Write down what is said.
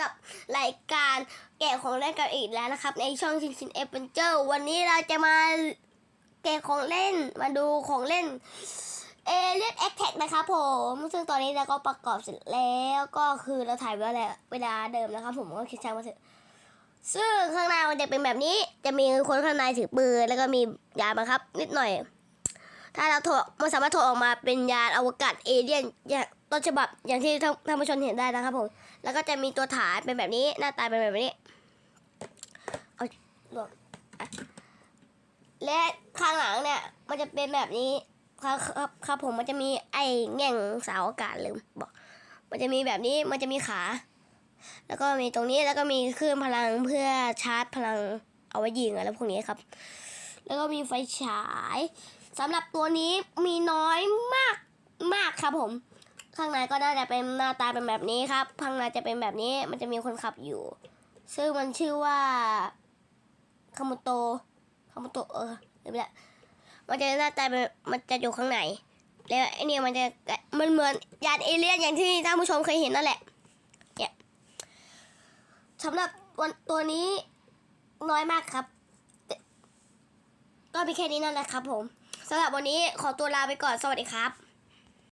กับรายการแกะของเล่นกันอีกแล้วนะครับ ในช่องชินชินเอเวนเจอร์วันนี้เราจะมาแกะของเล่นมาดูของเล่นเอเลียนแอคแท็กนะครับผมซึ่งตอนนี้เราก็ประกอบเสร็จแล้วก็คือเราถ่ายไว้แล้วเวลาเดิมนะครับ ผมก็คิดช่างมาเถอะซึ่งข้างหน้ามันจะเป็นแบบนี้จะมีคนข้างในถือปืนแล้วก็มียานบังคับ นิดหน่อย ถ้าเราถอดมันสามารถถอดออกมาเป็นยานอวกาศเอเลี่ยนอย่าง ต้นฉบับอย่างที่ท่านผู้ชมเห็นได้นะครับผม แล้วก็จะมีตัวฐานเป็นแบบนี้ หน้าตาเป็นแบบนี้ เอาลวกอะและข้างหลังเนี่ย มันจะเป็นแบบนี้ครับครับครับผมมันจะมีไอ้แง่งเสาอากาศลืมบอก มันจะมีแบบนี้มันจะมีขา แล้วก็มีตรงนี้แล้วก็มีคลื่นพลังเพื่อชาร์จพลังเอาไว้ยิงอะไรพวกนี้ครับ แล้วก็มีไฟฉายสำหรับตัวนี้มีน้อยมากมากครับผม ข้างในก็น่าจะเป็นหน้าตาเป็นแบบนี้ครับ ข้างในจะเป็นแบบนี้ มันจะมีคนขับอยู่ ซึ่งมันชื่อว่าคามุโตคามุโตเออเดี๋ยวไปละมันจะหน้าตาเป็นมันจะอยู่ข้างในแล้วไอเนี่ยมันจะมันเหมือนยานเอเลี่ยนอย่างที่ท่านผู้ชมเคยเห็นนั่นแหละเนี่ยสำหรับวันตัวนี้น้อยมากครับ ก็มีแค่นี้นั่นแหละครับผมสำหรับวันนี้ขอตัวลาไปก่อนสวัสดีครับ